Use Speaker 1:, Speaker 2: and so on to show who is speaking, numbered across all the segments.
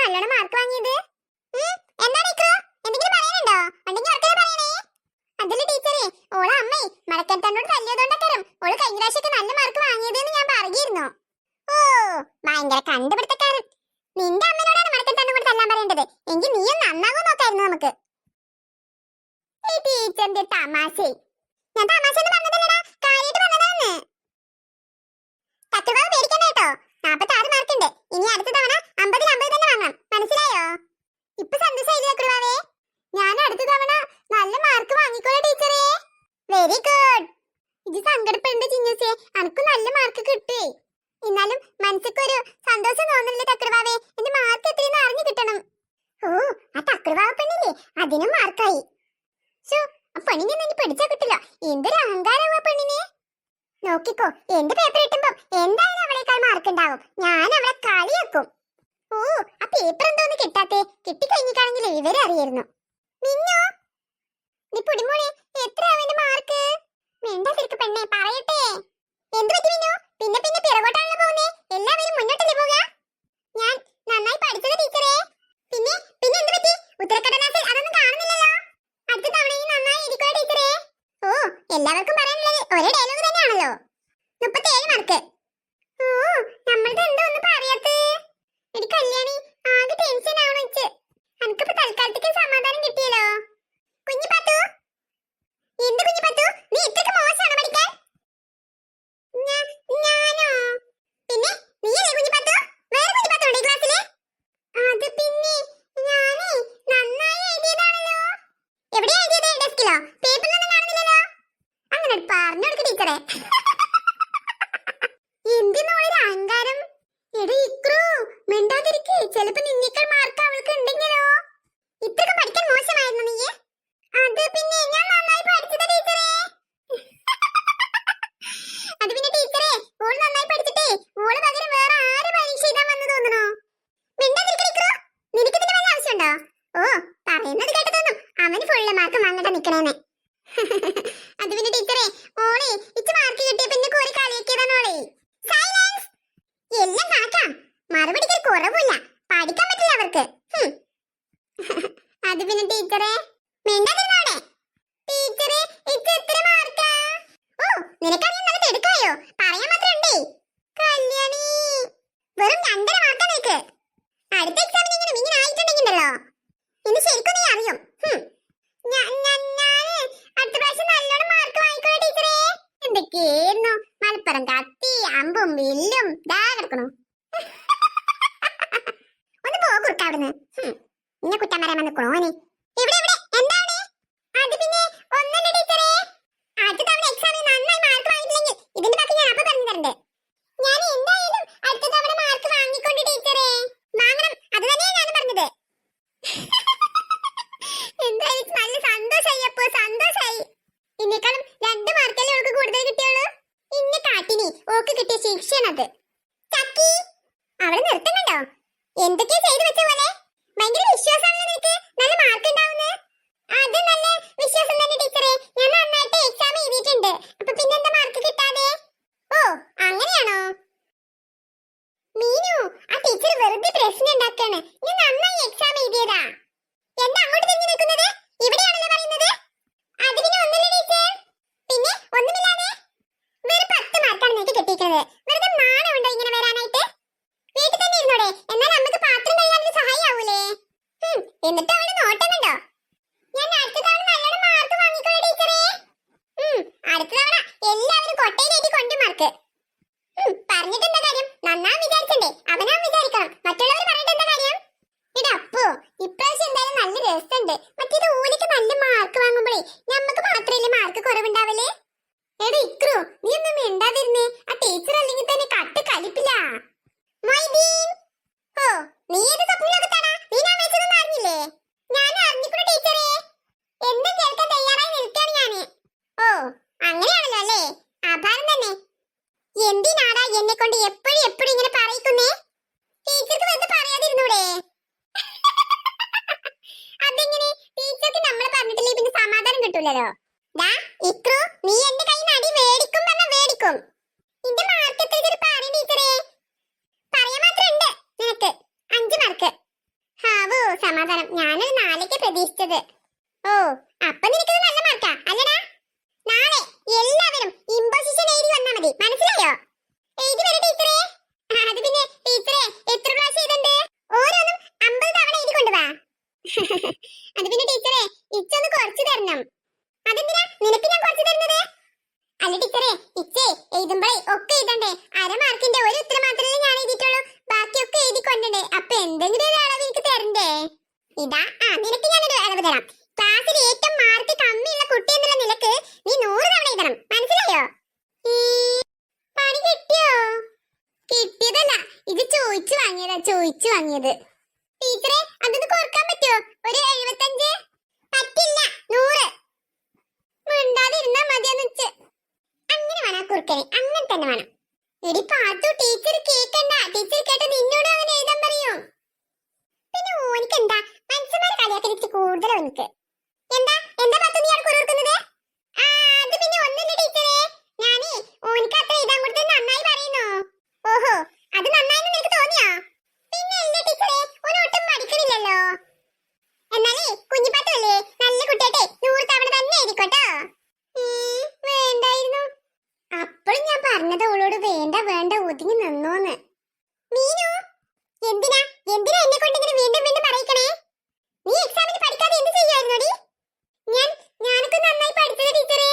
Speaker 1: നല്ലോണം മാർക്ക് വാങ്ങിയത്. എന്താണ് ഇക്രു? എന്തെങ്കിലും പറയാനുണ്ടോ? ഉണ്ടെങ്കിൽ ഉറക്കെ പറയണേ. അതല്ല ടീച്ചറേ ഓളെ അമ്മേ മടക്കത്തന്നോട് തല്ലിയതുകൊണ്ടൊക്കെ ഓൾ കഴിഞ്ഞ പ്രാവശ്യമൊക്കെ നല്ല മാർക്ക് വാങ്ങിയതെന്ന് ഞാൻ പറഞ്ഞിരുന്നു. ഓ ഭയങ്കര കണ്ടുപിടുത്തക്കാരൻ. നിന്റെ അമ്മനോടാണ് മടക്കത്തന്നെ കൂടെ തല്ലാൻ പറയേണ്ടത്. എങ്കിൽ നീയും നന്നാകും നോക്കായിരുന്നു നമുക്ക്. ടീച്ചറിന്റെ തമാശ. ഞാൻ തമാശ എന്ന് പറഞ്ഞതല്ലടാ കാര്യമായിട്ട് പറഞ്ഞതാന്ന് തത്തുവാവ് പേടിക്കണ്ട കേട്ടോ നാപ്പത്തി ആറ് മാർക്ക് ഉണ്ട് ഇനി അടുത്ത തവണ അമ്പതിൽ അമ്പത് തന്നെ വാങ്ങണം മനസ്സിലായോ ഇപ്പൊ സന്തോഷമായില്ലേ തക്കുവാവേ ഞാൻ അടുത്ത തവണ നല്ല മാർക്ക് വാങ്ങിക്കോളെ ടീച്ചറേ. വെരി ഗുഡ് ഇത് സങ്കടപ്പെടേണ്ട ചിങ്ങസേ അനക്ക് നല്ല മാർക്ക് കിട്ടേ. എന്നാലും മനസ്സിക്കൊരു സന്തോഷം തോന്നില്ലേ തക്രവാവേ എന്റെ മാർക്ക് എത്രയെന്ന് അറിഞ്ഞു കിട്ടണം. ഓ ആ തക്രവാവ പെണ്ണില്ലേ? അതിനും മാർക്കായി ശോ ആ പെണ്ണിനെ നീ പിടിച്ചാ കിട്ടില്ല. എന്തൊരു അഹങ്കാരം ആ പെണ്ണിനെ. നോക്കിക്കോ എന്റെ പേപ്പർ കിട്ടുമ്പോ എന്തായാലും അവളേക്കാൾ മാർക്ക് ഉണ്ടാവും. ഞാൻ അവളെ കളിയാക്കും. ഓ ആ പേപ്പർ എന്തോന്ന് കിട്ടാത്തെ? കിട്ടിക്കഴിഞ്ഞിട്ടാണെങ്കിൽ വിവരം അറിയായിരുന്നു. മിന്നോ നീ പൊടിമോളെ എത്ര അവന്റെ മാർക്ക് മിണ്ടാതിരിക്ക് പെണ്ണെ പറയട്ടെ. എന്ത് പറ്റി മിന്നു? പിന്നെ പിന്നെ പിറകോട്ടാണല്ലോ പോകുന്നേ. എല്ലാവരും മുന്നോട്ടല്ലേ പോവുക? ഞാൻ നന്നായി പഠിച്ചത് ടീച്ചറേ. പിന്നെ പിന്നെ എന്ത് പറ്റി? ഉത്തരക്കടലാസിൽ അതൊന്നും കാണുന്നില്ലല്ലോ? അടുത്ത തവണ ഈ നന്നായി ഇരിക്കുക ടീച്ചറേ. ഓ എല്ലാവർക്കും പറയാനുള്ളത് ഒരേ ഡയലോഗ് തന്നെയാണല്ലോ. മുപ്പത്തേഴ് മാർക്ക് ഓ നമ്മളുടെ എന്തോ ഒന്നും ആകെ ടെൻഷൻ ആവണം വെച്ച് എനിക്കിപ്പോ തൽക്കാലത്തേക്ക് സമാധാനം കിട്ടിയല്ലോ കുഞ്ഞു പത്തു എന്ത് കുഞ്ഞു പത്തു നീ ഇത്രക്ക് മോശമാണോ പഠിക്കാൻ ഞാ- ഞാനോ പിന്നെ നീയല്ലേ കുഞ്ഞു പത്തു വേറെ കുഞ്ഞു പത്തു ഉണ്ടോ ഈ ക്ലാസ്സിൽ അത് പിന്നെ ഞാനേ നന്നായി എഴുതിയതാണല്ലോ എവിടെയാ എഴുതിയത് ഡെസ്കിലോ പേപ്പറിലൊന്നും കാണുന്നില്ലല്ലോ അങ്ങനെ പറഞ്ഞു കൊടുക്ക് ടീച്ചറെ എന്തിനോളൊരു അഹങ്കാരം എടി ഇക്രു മിണ്ടാതിരിക്ക് ചിലപ്പോ നിന്നേക്കാൾ മാർക്ക് അവൾക്ക് ഉണ്ടെങ്കിലോ ഇത്രക്ക് പഠിക്കാൻ മോശമായിരുന്നു നീ അത് പിന്നെ ഞാൻ നന്നായി പഠിച്ചത് ടീച്ചറേ അത് പിന്നെ ടീച്ചറേ ഓൾ നന്നായി പഠിച്ചിട്ടേ ഓൾ പകരം വേറെ ആര് പരീക്ഷ എഴുതാൻ വന്നു തോന്നണോ മിണ്ടാതിരിക്ക് ഇക്രു നിനക്ക് ഇതിന് വല്ല ആവശ്യമുണ്ടോ ഓ പറയുന്നത് കേട്ടതൊന്നും അവന് മാർക്ക് വാങ്ങണ്ട നിക്കണേന്ന്. അത് പിന്നെ ടീച്ചറെ ഓളെ ഇച്ച് മാർക്ക് കിട്ടിയ പിന്നെ കോരി കളിയാക്കിയതാണ് ഓളെ. സൈലൻസ് എല്ലാം കാക്കാം മറുപടിക്ക് കുറവില്ല പഠിക്കാൻ പറ്റില്ല അവർക്ക്. അത് പിന്നെ ടീച്ചറെ മിണ്ടാതിരുന്നോടെ ടീച്ചറെ ഇച്ച് എത്ര മാർക്കാ ഓ നിനക്കറിയാൻ നല്ല തിടുക്കായോ പറയാൻ മാത്രം ഉണ്ടേ കല്യാണി വെറും രണ്ടര മാർക്കാ നിനക്ക് അടുത്ത എക്സാമിന് ഇങ്ങനെ ഇങ്ങനെ ആയിട്ടുണ്ടെങ്കിലോ ഇനി ശരിക്കും നീ അറിയും ഹും. ഞാ- ഞാ- ഞാൻ അടുത്ത പ്രാവശ്യം നല്ലോണം മാർക്ക് വാങ്ങിക്കോളെ ടീച്ചറേ എന്തൊക്കെയായിരുന്നു മലപ്പുറം കത്തി അമ്പും വില്ലും. ദാ കിടക്കണു ഒന്ന് പോ കുറുക്ക അവിടുന്ന്. ഹും. ഇന്നെ കുറ്റം പറയാൻ വന്നിക്കണോ ഓന് ഇവിടെ ഇവിടെ. എന്താണ്? അത് പിന്നെ ഒന്നല്ല ടീച്ചറേ? അടുത്ത തവണ എക്സാമിന് നന്നായി മാർക്ക് വാങ്ങിയില്ലെങ്കിൽ ഇതിന്റെ ബാക്കി ഞാൻ അപ്പൊ പറഞ്ഞു തരണ്ട് ഞാൻ എന്തായാലും അടുത്ത തവണ മാർക്ക് വാങ്ങിക്കൊണ്ട് ടീച്ചറേ വാങ്ങണം അത് തന്നെയാ ഞാൻ പറഞ്ഞത് എന്തായാലും നല്ല സന്തോഷായി അപ്പോ സന്തോഷായി ഇന്നേക്കാളും രണ്ട് മാർക്കല്ലേ അവൾക്ക് കൂടുതൽ കിട്ടിയുള്ളൂ ഇന്നെ കാട്ടിനി ഓക്ക് കിട്ടിയ ശിക്ഷയാണത് ചക്കി അവിടെ നിർത്തുന്നുണ്ടോ എന്തൊക്കെയാ ചെയ്തു വെച്ച പോലെ ഭയങ്കര വിശ്വാസമാണല്ലോ നിനക്ക് നല്ല മാർക്ക് ഉണ്ടാവുന്നത് അത് നല്ല വിശ്വാസം തന്നെ ടീച്ചറെ ഞാൻ നന്നായിട്ട് എക്സാം എഴുതിയിട്ടുണ്ട് അപ്പൊ പിന്നെ എന്താ മാർക്ക് കിട്ടാതെ ഓ അങ്ങനെയാണോ മീനു ആ ടീച്ചർ വെറുതെ പ്രശ്നം ഉണ്ടാക്കാണ് ഞാൻ നന്നായി എക്സാം എഴുതിയതാ എന്താ അങ്ങോട്ട് തിരിഞ്ഞു നിൽക്കുന്നത് ഇവിടെയാണല്ലോ പറയുന്നത് അത് പിന്നെ ഒന്നുമില്ല ടീച്ചർ പിന്നെ ഒന്നുമില്ലാതെ വെറും പത്ത് മാർക്കാണ് നിനക്ക് കിട്ടിയിരിക്കുന്നത് വെറുതെ നാണമുണ്ടോ ഇങ്ങനെ വരാനായിട്ട് വീട്ടിൽ തന്നെ ഇരുന്നോടെ എന്നാൽ അമ്മയ്ക്ക് പാത്രം കഴുകാൻ ഒരു സഹായാവൂലേ ഹും, എന്നിട്ട് അവൾ നോട്ടം കണ്ടോ? ഞാൻ അടുത്ത തവണ നല്ലോണം മാർക്ക് വാങ്ങിക്കോളെ ടീച്ചറേ. അടുത്ത തവണ എല്ലാവരും കൊട്ടയിലേറ്റി കൊണ്ട് മാർക്ക് പറഞ്ഞിട്ടെന്താ കാര്യം? നന്നാ വിചാരിക്കണ്ടേ അവനാ വിചാരിക്കണം. മറ്റുള്ളവർ പറഞ്ഞിട്ട് കാര്യം? എടാ അപ്പോ ഇപ്രാവശ്യം എന്തായാലും നല്ല രസമുണ്ട്. മറ്റേത് നല്ല മാർക്ക് വാങ്ങുമ്പോഴേ നമുക്ക് മാത്രമല്ലേ മാർക്ക് കുറവുണ്ടാവൽ? എടാ ഇക്രു നീ ഒന്നും മിണ്ടാതിരുന്നേ. ആ ടീച്ചർ അല്ലെങ്കിൽ തന്നെ കട്ട് കലിപ്പില്ല. മൊയ്തീൻ. ഓ നീ കിട്ടൂലല്ലോ. ദാ ഇക്രു നീ എന്റെ കയ്യിൽ അടി മേടിക്കും പറഞ്ഞ മേടിക്കും. ഇത് മാർക്കത്തിൽ ഒരു പാറി ടീച്ചറേ. പറയാൻ മാത്രമുണ്ട് നിനക്ക്. അഞ്ച് മാർക്ക് ഹാവോ സമാധാനം. ഞാനൊരു നാലേക്ക് പ്രതീക്ഷിച്ചത്. ഓ അപ്പൊ നിനക്ക് വാങ്ങിയതാ ചോദിച്ചു വാങ്ങിയത്. ടീച്ചറെ അതൊന്ന് കുറയ്ക്കാൻ പറ്റുമോ ഒരു എഴുപത്തഞ്ച്? പറ്റില്ല നൂറ്. മിണ്ടാതിരുന്നാ മതിയെന്ന് വെച്ച്. അങ്ങനെ വേണം കുറുക്കനെ അങ്ങനെ തന്നെ വേണം. എടി പാത്തു ടീച്ചർ കേക്കണ്ട. ടീച്ചർ കേട്ട നിന്നോട് അങ്ങനെ എഴുതാൻ പറയൂ? പിന്നെ ഓനിക്ക് എന്താ മനുഷ്യന്മാരെ കളിയാക്കി കൂടുതൽ ഓനിക്ക് എന്താ? എന്താ പാത്തു നീ അവിടെ കുറുക്കുന്നത് ആ അത് പിന്നെ ഒന്നുമില്ല ടീച്ചറെ ഞാനേ ഓനിക്ക് അത്ര എഴുതാൻ കൊടുത്തത് നന്നായി പറയുന്നു ഓഹോ അത് നന്നായെന്ന് നിനക്ക് തോന്നിയോ പിന്നെ ഇല്ല ടീച്ചറെ ഓന് ഒട്ടും മടിക്കണില്ലല്ലോ എന്നാലേ കുഞ്ഞിപ്പാത്തല്ലേ നല്ല കുട്ടിയാട്ടെ നൂറ് തവണ തന്നെ എഴുതിക്കോട്ടോ ഉം, വേണ്ടായിരുന്നു അപ്പോഴും ഞാൻ പറഞ്ഞത് അവളോട് വേണ്ട വേണ്ട ഒതുങ്ങി നിന്നോന്ന് മീനു എന്തിനാ എന്തിനാ എന്നെ കൊണ്ട് ഇങ്ങനെ വീണ്ടും വീണ്ടും പറയിക്കണേ നീ എക്സാമിന് പഠിക്കാതെ എന്ത് ചെയ്യുമായിരുന്നോടി ഞാൻ ഞാനൊക്കെ നന്നായി പഠിച്ചത് ടീച്ചറേ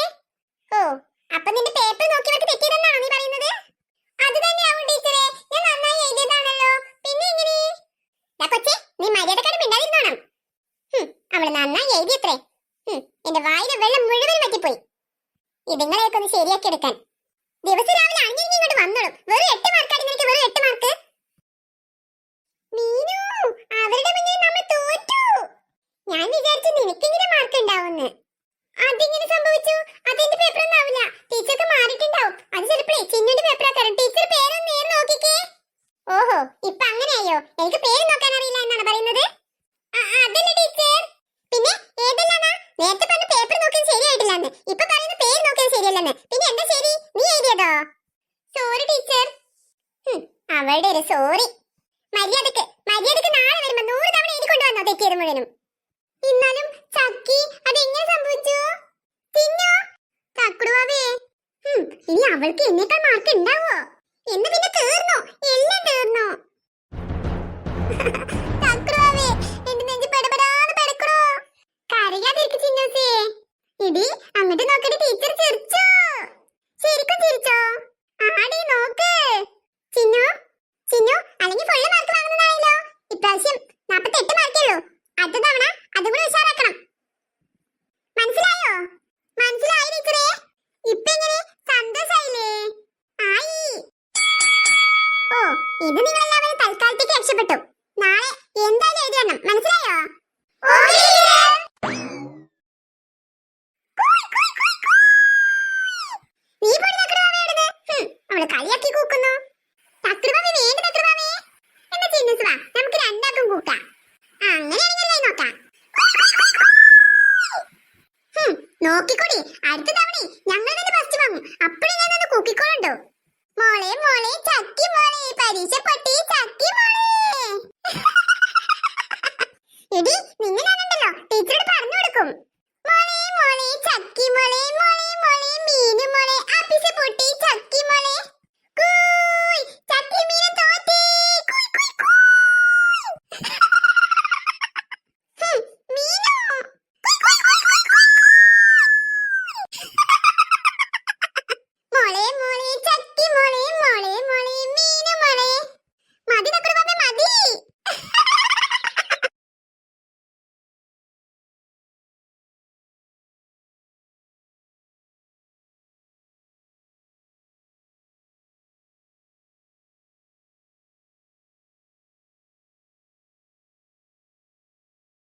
Speaker 1: ഓ അപ്പൊ നിന്റെ പേപ്പർ നോക്കി വെക്ക് തെറ്റിയതെന്നാണോ നീ പറയുന്നത് അത് തന്നെയാവും ടീച്ചറേ ഞാൻ നന്നായി എഴുതിയതാണല്ലോ പിന്നെ എങ്ങനെ ദാ കൊച്ചേ നീ മര്യാദക്കാട് മിണ്ടാതിരുന്നോണം ഹും, അവൾ നന്നായി എഴുതിയത്രേ ഹും, എന്റെ വായിലെ വെള്ളം മുഴുവൻ പറ്റിപ്പോയി ഇതുങ്ങളെയൊക്കെ ഒന്ന് ശരിയാക്കി എടുക്കാൻ ദിവസം രാവിലെ അണിഞ്ഞിങ്ങി ഇങ്ങോട്ട് വന്നോളും വെറും എട്ട് മാർക്കാണ് നിനക്ക് വെറും എട്ട് മാർക്ക് മീനു അവരുടെ മുന്നിൽ നമ്മൾ തോറ്റു ഞാൻ വിചാരിച്ചു നിനക്കെങ്കിലും മാർക്ക് ഉണ്ടാവുമെന്ന്. അതെങ്ങനെ സംഭവിച്ചു? അതെന്റെ പേപ്പർ ഒന്നും ആവില്ല. ടീച്ചർക്ക് മാറിയിട്ടുണ്ടാവും. അത് ചിലപ്പോഴേ ചിന്നുന്റെ പേപ്പർ ആക്കാറും ടീച്ചർ പേരൊന്ന് നേരെ നോക്കിക്കേ. ഓഹോ ഇപ്പൊ അങ്ങനെയായോ? എനിക്ക് പേര് നോക്കാൻ അറിയില്ല എന്നാണ് പറയുന്നത്. അതല്ല ടീച്ചർ പിന്നെ ഏതെല്ലാന്നാ? നേരത്തെ പറഞ്ഞ പേപ്പർ നോക്കിയത് ശരിയായിട്ടില്ലെന്ന്. ഇപ്പൊ പറയുന്ന പേര് നോക്കിയത് ശരിയല്ലെന്ന്. പിന്നെ എന്താ ശരി? നീ എഴുതിയതോ? സോറി ടീച്ചർ അവളുടെ ഒരു സോറി മര്യാദയ്ക്ക് മര്യാദയ്ക്ക് നാളെ വരുമ്പോ നൂറ് തവണ എഴുതി കൊണ്ടുവന്നോ തെറ്റിയത് മുഴുവനും. എന്നാലും ചക്കി അതെങ്ങനെ സംഭവിച്ചു? തിന്നോ? ചക്കുടുവാവേ. ഹും, ഇനി അവൾക്ക് എന്നേക്കാൾ മാർക്ക് ഉണ്ടാവോ? എന്ന് പിന്നെ തീർന്നു? എല്ലാം തീർന്നു? ചക്കുടുവാവേ എന്റെ നെഞ്ച് പെടപെടാന്ന് പെടക്കണോ? കരയാതിരിക്കും ചിന്നൂസേ. ഇടി അങ്ങോട്ട് നോക്കട്ടെ ടീച്ചർ ചിരിച്ചോ? ശരിക്കും ചിരിച്ചോ? ആടി നോക്ക് ചിന്നു ചിന്നു അല്ലെങ്കിൽ ഫുള്ള് മാർക്ക് വാങ്ങുന്നതാണല്ലോ ഇപ്രാവശ്യം നാപ്പത്തെട്ട് മാർക്കേ ഉള്ളൂ അടുത്ത തവണ അതും കൂടി ഉഷാറാക്കണം മനസ്സിലായോ മനസ്സിലായി ടീച്ചറേ ഇപ്പൊ എങ്ങനെ സന്തോഷായില്ലേ ആയി ഓ ഇത് നിങ്ങളെല്ലാവരും തൽക്കാലത്തേക്ക് രക്ഷപ്പെട്ടു നാളെ എഴുതണം മനസ്സിലായോ അവൾ കളിയാക്കി കൂക്കുന്നു. തക്കടുവാവേ വേണ്ട തക്കടുവാവേ എന്നാ ചിന്നസ് വാ നമുക്ക് രണ്ടാക്കും കൂക്കാം ആ, അങ്ങനെയാണെങ്കിലേ നോക്കാം. നോക്കിക്കൊടി അടുത്ത തവണ ഞങ്ങൾ തന്നെ ഫസ്റ്റ് വാങ്ങും. അപ്പഴേ ഞാൻ ഒന്ന് കൂക്കിക്കോളുണ്ടോ? മോളെ മോളെ ചക്കി മോളെ പരീക്ഷ പൊട്ടി ചക്കി മോളെ. എടി നിങ്ങളാണല്ലോ. ടീച്ചറോട് പറഞ്ഞു കൊടുക്കും. മോളെ മോളെ ചക്കി മോളെ മോളെ മോളെ മീന് മോളെ അപ്പിസ പൊട്ടി.